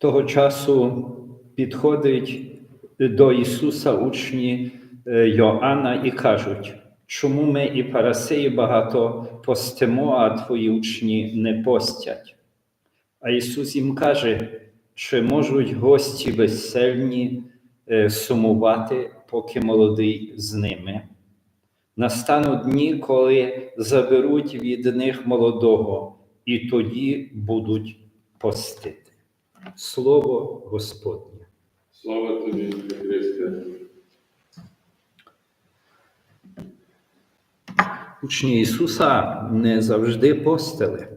Того часу підходить до Ісуса учні е, Йоанна і кажуть, чому ми і парасеї багато постимо, а твої учні не постять. А Ісус їм каже, чи можуть гості весельні е, сумувати, поки молодий з ними. Настануть дні, коли заберуть від них молодого, і тоді будуть постити. Слово Господнє. Слава тобі, Христе. Учні Ісуса не завжди постили.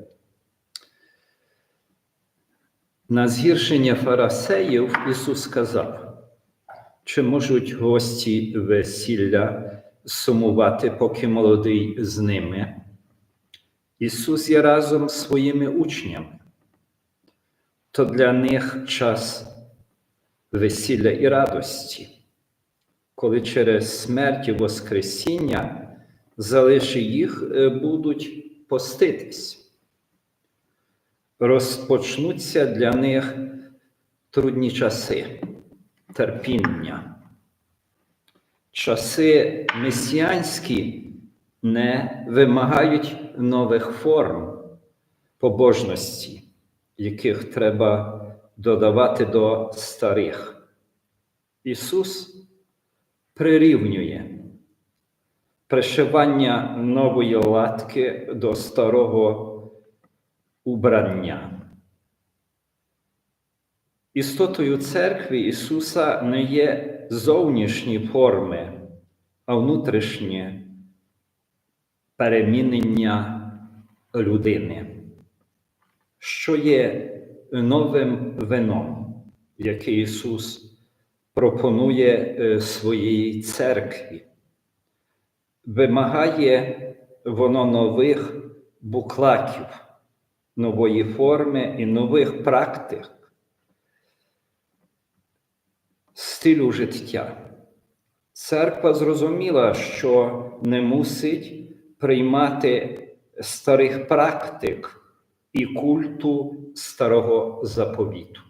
На згіршення фарасеїв Ісус сказав, чи можуть гості весілля сумувати, поки молодий з ними. Ісус є разом з своїми учнями. То для них час весілля і радості, коли через смерть і Воскресіння залиши їх е, будуть поститись. Розпочнуться для них трудні часи, терпіння. Часи месіанські не вимагають нових форм побожності, яких треба додавати до старих. Ісус прирівнює пришивання нової латки до старого убрання. Істотою церкви Ісуса не є зовнішні форми, а внутрішнє перемінення людини, що є новим вином, яке Ісус пропонує е, своїй церкві вимагає воно нових буклаків, нової форми і нових практик, стилю життя. Церква зрозуміла, що не мусить приймати старих практик і культу старого заповіту.